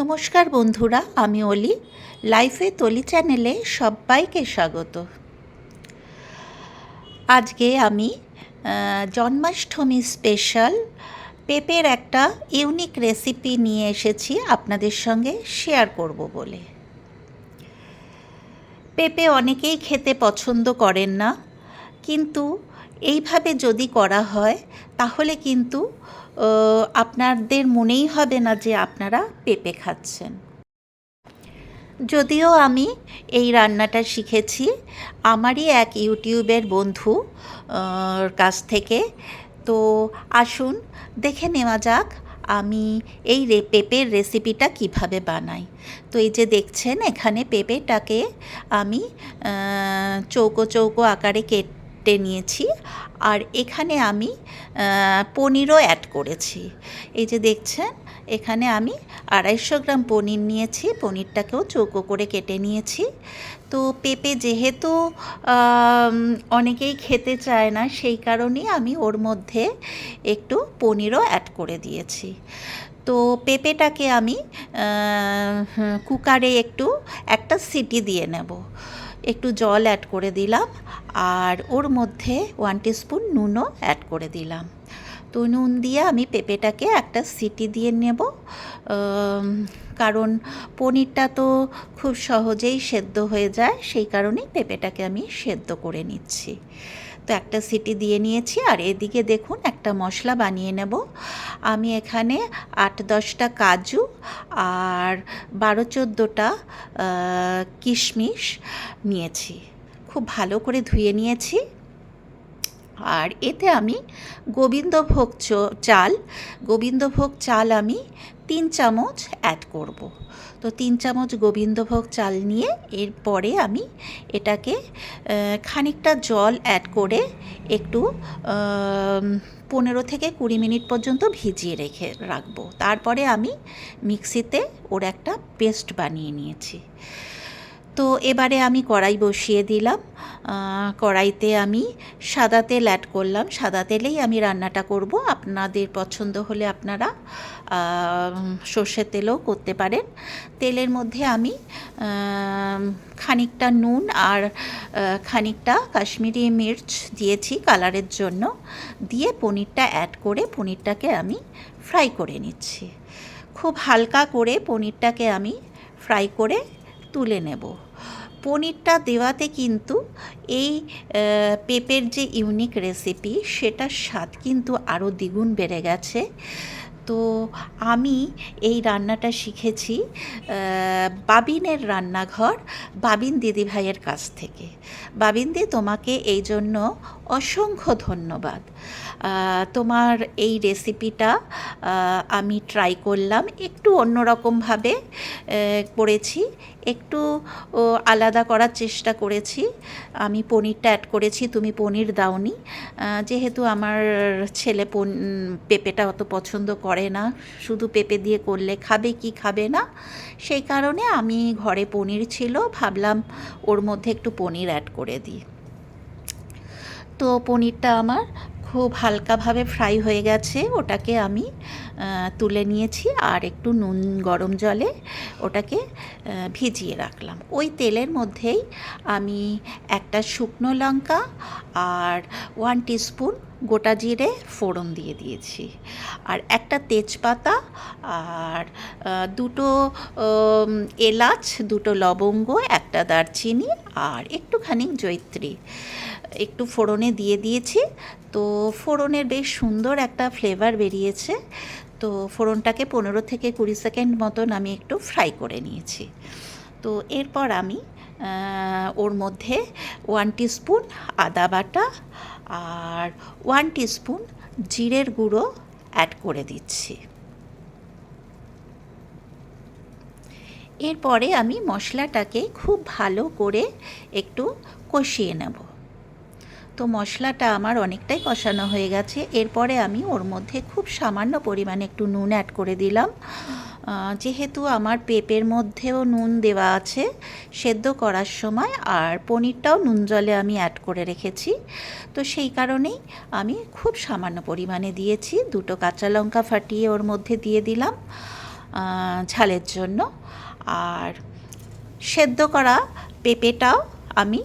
নমস্কার বন্ধুরা, আমি অলি। লাইফে তলি চ্যানেলে সবাইকে স্বাগত। আজকে আমি জন্মাষ্টমী স্পেশাল পেঁপের একটা ইউনিক রেসিপি নিয়ে এসেছি আপনাদের সঙ্গে শেয়ার করব বলে। পেঁপে অনেকেই খেতে পছন্দ করেন না, কিন্তু এইভাবে যদি করা হয় তাহলে কিন্তু আপনাদের মনেই হবে না যে আপনারা পেঁপে খাচ্ছেন। যদিও আমি এই রান্নাটা শিখেছি, আমারই এক ইউটিউবের বন্ধু কাছ থেকে। তো আসুন, দেখে নেওয়া যাক আমি এই রে, পেঁপের রেসিপিটা কীভাবে বানাই। তো এই যে দেখছেন, এখানে পেঁপেটাকে আমি চৌকো চৌকো আকারে কেটে নিয়েছি আর এখানে আমি পনিরও অ্যাড করেছি। এই যে দেখছেন, এখানে আমি আড়াইশো গ্রাম পনির নিয়েছি, পনিরটাকেও চৌকো করে কেটে নিয়েছি। তো পেঁপে যেহেতু অনেকেই খেতে চায় না, সেই কারণেই আমি ওর মধ্যে একটু পনিরও অ্যাড করে দিয়েছি। তো পেঁপেটাকে আমি কুকারে একটু একটা সিটি দিয়ে নেব। একটু জল অ্যাড করে দিলাম আর ওর মধ্যে ওয়ান স্পুন নুনও অ্যাড করে দিলাম। তো নুন দিয়ে আমি পেঁপেটাকে একটা সিটি দিয়ে নেব। কারণ পনিরটা তো খুব সহজেই সেদ্ধ হয়ে যায়, সেই কারণেই পেঁপেটাকে আমি সেদ্ধ করে নিচ্ছি। তো একটা সিটি দিয়ে নিয়েছি, আর এদিকে দেখুন একটা মশলা বানিয়ে নেব। আমি এখানে আট দশটা কাজু আর বারো চোদ্দোটা কিশমিশ নিয়েছি। খুব ভালো করে ধুয়ে নিয়েছি। আর এতে আমি গোবিন্দভোগ চাল গোবিন্দভোগ চাল আমি তিন চামচ অ্যাড করব। তো তিন চামচ গোবিন্দভোগ চাল নিয়ে এরপরে আমি এটাকে খানিকটা জল অ্যাড করে একটু পনেরো থেকে কুড়ি মিনিট পর্যন্ত ভিজিয়ে রেখে রাখব। তারপরে আমি মিক্সিতে ওর একটা পেস্ট বানিয়ে নিয়েছি। তো এবারে আমি কড়াই বসিয়ে দিলাম। কড়াইতে আমি সাদা তেল অ্যাড করলাম। সাদা তেলেই আমি রান্নাটা করব। আপনাদের পছন্দ হলে আপনারা সর্ষের তেলও করতে পারেন। তেলের মধ্যে আমি খানিকটা নুন আর খানিকটা কাশ্মীরি মির্চ দিয়েছি কালারের জন্য। দিয়ে পনিরটা অ্যাড করে পনিরটাকে আমি ফ্রাই করে নিচ্ছি। খুব হালকা করে পনিরটাকে আমি ফ্রাই করে তুলে নেব। পনিরটা দেওয়াতে কিন্তু এই পেপের যে ইউনিক রেসিপি সেটার স্বাদ কিন্তু আরও দ্বিগুণ বেড়ে গেছে। তো আমি এই রান্নাটা শিখেছি বাবিনের রান্নাঘর বাবিন দিদিভাইয়ের কাছ থেকে। বাবিন দি, তোমাকে এই জন্য অসংখ্য ধন্যবাদ। তোমার এই রেসিপিটা আমি ট্রাই করলাম, একটু অন্যরকমভাবে করেছি, একটু আলাদা করার চেষ্টা করেছি। আমি পনিরটা অ্যাড করেছি, তুমি পনির দাওনি। যেহেতু আমার ছেলে পেঁপেটা অত পছন্দ করে না। শুধু পেঁপে দিয়ে করলে খাবে কি খাবে না। সেই কারণে আমি ঘরে পনির ছিল, ভাবলাম ওর মধ্যে একটু পনির অ্যাড করে দিই। তো পনিরটা আমার খুব হালকাভাবে ফ্রাই হয়ে গেছে, ওটাকে আমি তুলে নিয়েছি আর একটু নুন গরম জলে ওটাকে ভিজিয়ে রাখলাম। ওই তেলের মধ্যেই আমি একটা শুকনো লঙ্কা আর ওয়ান টিস্পুন গোটা জিরে ফোড়ন দিয়ে দিয়েছি। আর একটা তেজপাতা আর দুটো এলাচ, দুটো লবঙ্গ, একটা দারচিনি আর একটুখানি জৈত্রী একটু ফোড়নে দিয়ে দিয়েছি। তো ফোড়নের বেশ সুন্দর একটা ফ্লেভার বেরিয়েছে। তো ফোড়নটাকে পনেরো থেকে কুড়ি সেকেন্ড মতন আমি একটু ফ্রাই করে নিয়েছি। তো এরপর আমি ওর মধ্যে ওয়ান স্পুন আদা বাটা আর ওয়ান স্পুন জিরের গুঁড়ো অ্যাড করে দিচ্ছি। এরপরে আমি মশলাটাকে খুব ভালো করে একটু কষিয়ে নেব। তো মশলাটা আমার অনেকটাই কষানো হয়ে গেছে। এরপরে আমি ওর মধ্যে খুব সামান্য পরিমাণে একটু নুন অ্যাড করে দিলাম। যেহেতু আমার পেঁপের মধ্যেও নুন দেওয়া আছে, সেদ্ধ করার সময় আর পনিরটাও নুন জলে আমি অ্যাড করে রেখেছি। তো সেই কারণেই আমি খুব সামান্য পরিমাণে দিয়েছি। দুটো কাঁচা লঙ্কা ফাটিয়ে ওর মধ্যে দিয়ে দিলাম ঝালের জন্য। আর সেদ্ধ করা পেঁপেটাও আমি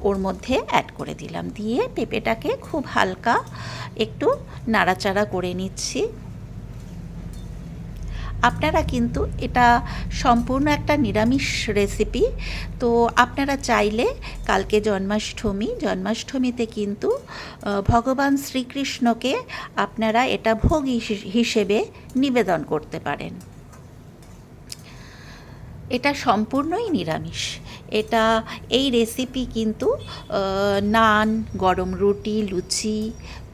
ওর মধ্যে অ্যাড করে দিলাম। দিয়ে পেঁপেটাকে খুব হালকা একটু নাড়াচাড়া করে নিচ্ছি। আপনারা কিন্তু এটা সম্পূর্ণ একটা নিরামিষ রেসিপি তো আপনারা চাইলে কালকে জন্মাষ্টমী, জন্মাষ্টমীতে কিন্তু ভগবান শ্রীকৃষ্ণকে আপনারা এটা ভোগ হিস- হিসেবে নিবেদন করতে পারেন। এটা সম্পূর্ণই নিরামিষ। এটা এই রেসিপি কিন্তু নান, গরম রুটি, লুচি,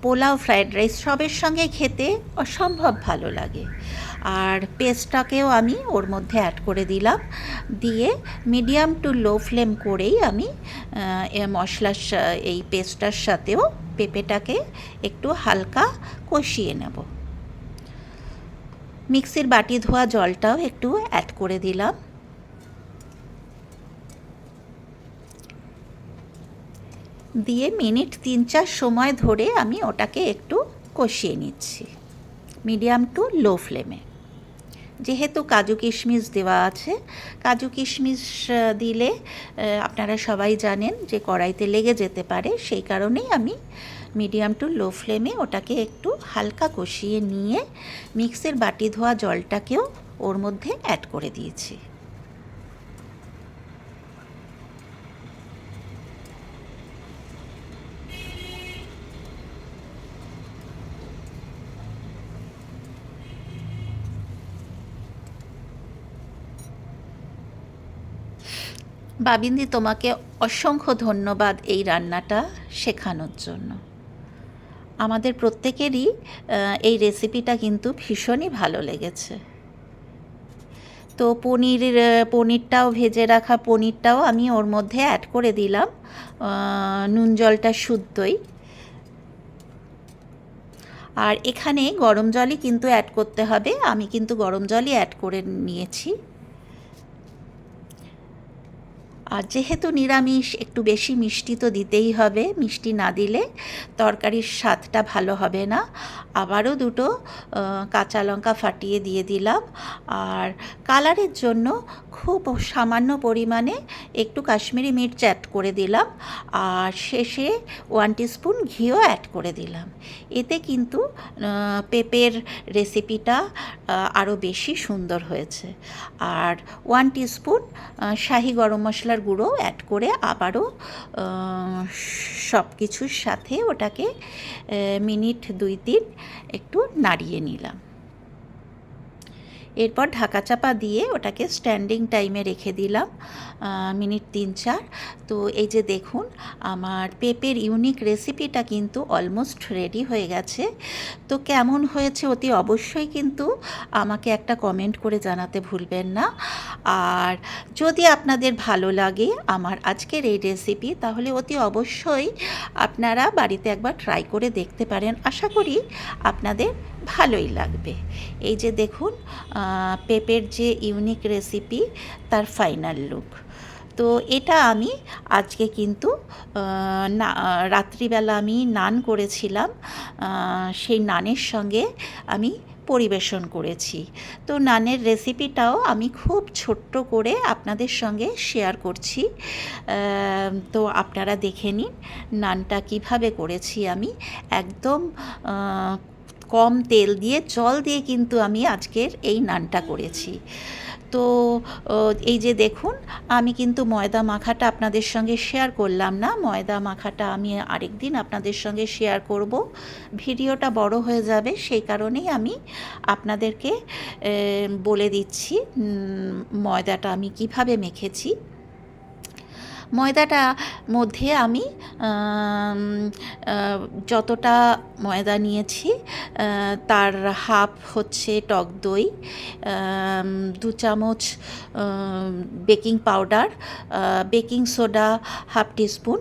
পোলাও ফ্রায়েড রাইস সবের সঙ্গে খেতে অসম্ভব ভালো লাগে। আর পেস্টটাকেও আমি ওর মধ্যে অ্যাড করে দিলাম। দিয়ে মিডিয়াম টু লো ফ্লেম করেই আমি মশলার এই পেস্টটার সাথেও পেঁপেটাকে একটু হালকা কষিয়ে নেব। মিক্সির বাটি ধোয়া জলটাও একটু অ্যাড করে দিলাম। দিয়ে মিনিট তিন চার সময় ধরে আমি ওটাকে একটু কষিয়ে নিচ্ছি। মিডিয়াম টু লো ফ্লেমে। যেহেতু কাজু কিশমিশ দেওয়া আছে, কাজু কিশমিশ দিলে আপনারা সবাই জানেন যে কড়াইতে লেগে যেতে পারে, সেই কারণেই আমি মিডিয়াম টু লো ফ্লেমে ওটাকে একটু হালকা কষিয়ে নিয়ে মিক্সের বাটি ধোয়া জলটাকেও ওর মধ্যে অ্যাড করে দিয়েছি। বাবিন্দি, তোমাকে অসংখ্য ধন্যবাদ এই রান্নাটা শেখানোর জন্য। আমাদের প্রত্যেকেরই এই রেসিপিটা কিন্তু ভীষণই ভালো লেগেছে। তো পনির পনিরটাও ভেজে রাখা পনিরটাও আমি ওর মধ্যে অ্যাড করে দিলাম। নুন জলটা শুদ্ধই। আর এখানে গরম জলই কিন্তু অ্যাড করতে হবে। আমি কিন্তু গরম জলই অ্যাড করে নিয়েছি। আর যেহেতু নিরামিষ, একটু বেশি মিষ্টি তো দিতেই হবে, মিষ্টি না দিলে তরকারির স্বাদটা ভালো হবে না। আবারও দুটো কাঁচা লঙ্কা ফাটিয়ে দিয়ে দিলাম। আর কালারের জন্য খুব সামান্য পরিমাণে একটু কাশ্মীরি মির্চ অ্যাড করে দিলাম। আর শেষে ওয়ান টিস্পুন ঘিও অ্যাড করে দিলাম। এতে কিন্তু পেঁপের রেসিপিটা আরও বেশি সুন্দর হয়েছে। আর ওয়ান টিস্পুন শাহি গরম মশলার গুঁড়ো অ্যাড করে আবারও সব কিছুর সাথে ওটাকে মিনিট দুই তিন একটু নাড়িয়ে নিলাম। এরপর ঢাকা চাপা দিয়ে ওটাকে স্ট্যান্ডিং টাইমে রেখে দিলাম মিনিট তিন চার। তো এই যে দেখুন, আমার পেঁপের ইউনিক রেসিপিটা কিন্তু অলমোস্ট রেডি হয়ে গেছে। তো কেমন হয়েছে অতি অবশ্যই কিন্তু আমাকে একটা কমেন্ট করে জানাতে ভুলবেন না। আর যদি আপনাদের ভালো লাগে আমার আজকের এই রেসিপি তাহলে অতি অবশ্যই আপনারা বাড়িতে একবার ট্রাই করে দেখতে পারেন। আশা করি আপনাদের ভালোই লাগবে। এই যে দেখুন পেঁপের যে ইউনিক রেসিপি তার ফাইনাল লুক তো এটা আমি আজকে কিন্তু না রাত্রিবেলা আমি নান করেছিলাম সেই নানের সঙ্গে আমি পরিবেশন করেছি। তো নানের রেসিপিটাও আমি খুব ছোট্ট করে আপনাদের সঙ্গে শেয়ার করছি। তো আপনারা দেখে নিন, নানটা কীভাবে করেছি আমি। একদম কম তেল দিয়ে, জল দিয়ে কিন্তু আমি আজকের এই নানটা করেছি। তো এই যে দেখুন, আমি কিন্তু ময়দা মাখাটা আপনাদের সঙ্গে শেয়ার করলাম না। ময়দা মাখাটা আমি আরেক দিন আপনাদের সঙ্গে শেয়ার করব। ভিডিওটা বড় হয়ে যাবে, সেই কারণেই আমি আপনাদেরকে বলে দিচ্ছি ময়দাটা আমি কীভাবে মেখেছি। ময়দাটা মধ্যে আমি যতটা ময়দা নিয়েছি তার হাফ হচ্ছে টক দই দু চামচ baking powder baking soda half teaspoon,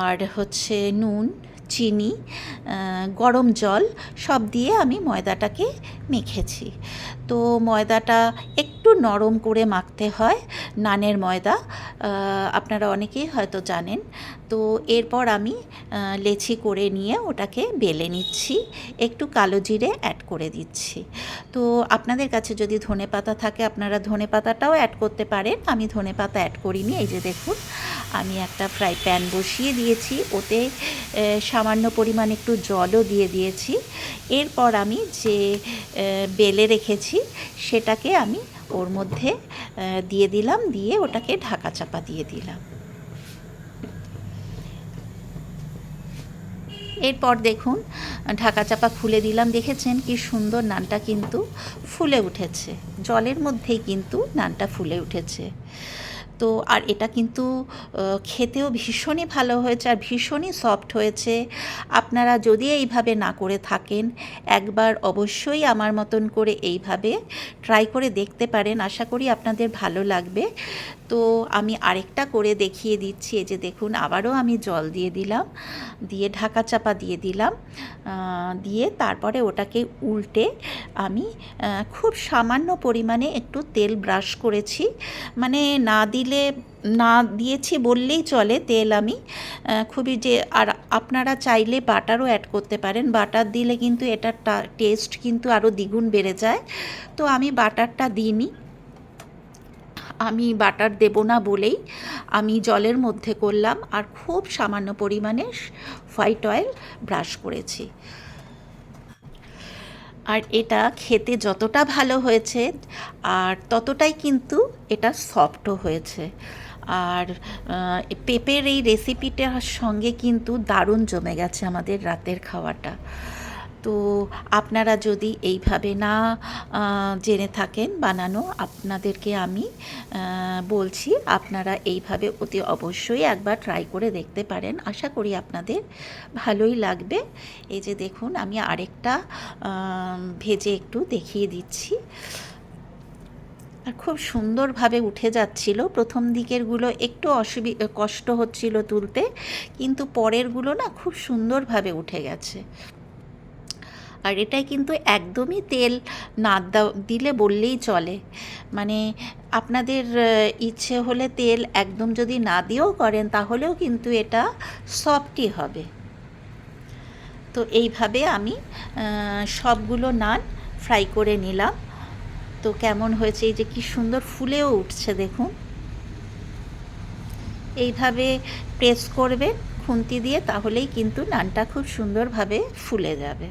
আর হচ্ছে নুন, চিনি গরম জল সব দিয়ে আমি ময়দাটাকে মেখেছি। তো ময়দাটা একটু নরম করে মাখতে হয়, নানের ময়দা আপনারা অনেকেই হয়তো জানেন। তো এরপর আমি লেচি করে নিয়ে ওটাকে বেলে নিচ্ছি, একটু কালো জিরে অ্যাড করে দিচ্ছি। তো আপনাদের কাছে যদি ধনে পাতা থাকে, আপনারা ধনে পাতাটাও অ্যাড করতে পারেন, আমি ধনে পাতা অ্যাড করিনি, এই যে দেখুন, আমি একটা ফ্রাই প্যান বসিয়ে দিয়েছি, ওতে সামান্য পরিমাণ একটু জলও দিয়ে দিয়েছি। এরপর আমি যে বেলে রেখেছি সেটাকে আমি ওর মধ্যে দিয়ে দিলাম, দিয়ে ওটাকে ঢাকা চাপা দিয়ে দিলাম। এরপর দেখুন, ঢাকা চাপা খুলে দিলাম। দেখেছেন কি সুন্দর নানটা কিন্তু ফুলে উঠেছে। জলের মধ্যেই কিন্তু নানটা ফুলে উঠেছে। তো আর এটা কিন্তু খেতেও ভীষণই ভালো হয়েছে আর ভীষণই সফট হয়েছে। আপনারা যদি এইভাবে না করে থাকেন, একবার অবশ্যই আমার মতন করে এইভাবে ট্রাই করে দেখতে পারেন। আশা করি আপনাদের ভালো লাগবে। তো আমি আরেকটা করে দেখিয়ে দিচ্ছি। এই যে দেখুন, আবারও আমি জল দিয়ে দিলাম, দিয়ে ঢাকা চাপা দিয়ে দিলাম দিয়ে তারপরে ওটাকে উল্টে আমি খুব সামান্য পরিমাণে একটু তেল ব্রাশ করেছি। মানে না দিলে না দিয়েছি বললেই চলে তেল আমি। খুবই যে আর আপনারা চাইলে বাটারও অ্যাড করতে পারেন। বাটার দিলে কিন্তু এটার টেস্ট কিন্তু আরও দ্বিগুণ বেড়ে যায়। তো আমি বাটারটা দিইনি। আমি বাটার দেব না বলেই আমি জলের মধ্যে করলাম। আর খুব সামান্য পরিমাণে হোয়াইট অয়েল ব্রাশ করেছি। আর এটা খেতে যতটা ভালো হয়েছে, আর ততটাই কিন্তু এটা সফটও হয়েছে। আর পেঁপের এই রেসিপিটার সঙ্গে কিন্তু দারুণ জমে গেছে আমাদের রাতের খাওয়াটা। তো আপনারা যদি এইভাবে না জেনে থাকেন বানানো, আপনাদেরকে আমি বলছি আপনারা এইভাবে অতি অবশ্যই একবার ট্রাই করে দেখতে পারেন। আশা করি আপনাদের ভালোই লাগবে। এই যে দেখুন, আমি আরেকটা ভেজে একটু দেখিয়ে দিচ্ছি। আর খুব সুন্দরভাবে উঠে যাচ্ছিল। প্রথম দিকেরগুলো একটু অসুবি, কষ্ট হচ্ছিল তুলতে, কিন্তু পরেরগুলো না খুব সুন্দরভাবে উঠে গেছে। আর এটাই কিন্তু একদমই তেল না দিলে বললেই চলে। মানে আপনাদের ইচ্ছে হলে তেল একদম যদি না দিয়েও করেন তাহলেও কিন্তু এটা সফটই হবে। তো এইভাবে আমি সবগুলো নান ফ্রাই করে নিলাম। তো কেমন হয়েছে, এই যে কি সুন্দর ফুলেও উঠছে দেখুন। এইভাবে প্রেস করবে খুন্তি দিয়ে, তাহলেই কিন্তু নানটা খুব সুন্দরভাবে ফুলে যাবে।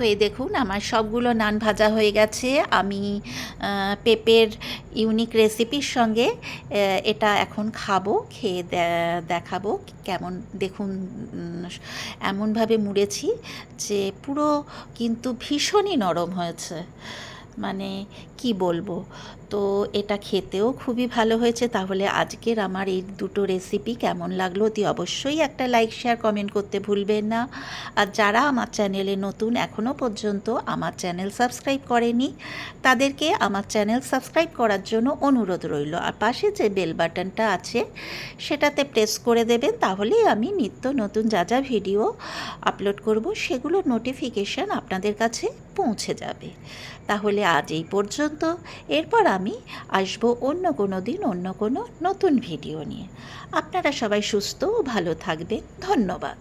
তো এই দেখুন, আমার সবগুলো নান ভাজা হয়ে গেছে। আমি পেপের ইউনিক রেসিপির সঙ্গে এটা এখন খাব, খেয়ে দেখাবো কেমন, দেখুন এমনভাবে মুড়েছি যে পুরো কিন্তু ভীষণই নরম হয়েছে। মানে কি বলব? তো এটা খেতেও খুবই ভালো হয়েছে। তাহলে আজকের আমার এই দুটো রেসিপি কেমন লাগল অতি অবশ্যই একটা লাইক শেয়ার কমেন্ট করতে ভুলবেন না। আর যারা আমার চ্যানেলে নতুন এখনও পর্যন্ত আমার চ্যানেল সাবস্ক্রাইব করেনি, তাদেরকে আমার চ্যানেল সাবস্ক্রাইব করার জন্য অনুরোধ রইল। আর পাশে যে বেল বাটনটা আছে, সেটাতে প্রেস করে দেবেন, তাহলেই আমি নিত্য নতুন যা যা ভিডিও আপলোড করব সেগুলোর নোটিফিকেশান আপনাদের কাছে পৌঁছে যাবে। তাহলে আজ এই পর্যন্ত। এরপর আমি আসব অন্য কোনো দিন, অন্য কোনো নতুন ভিডিও নিয়ে। আপনারা সবাই সুস্থ ও ভালো থাকবেন। ধন্যবাদ।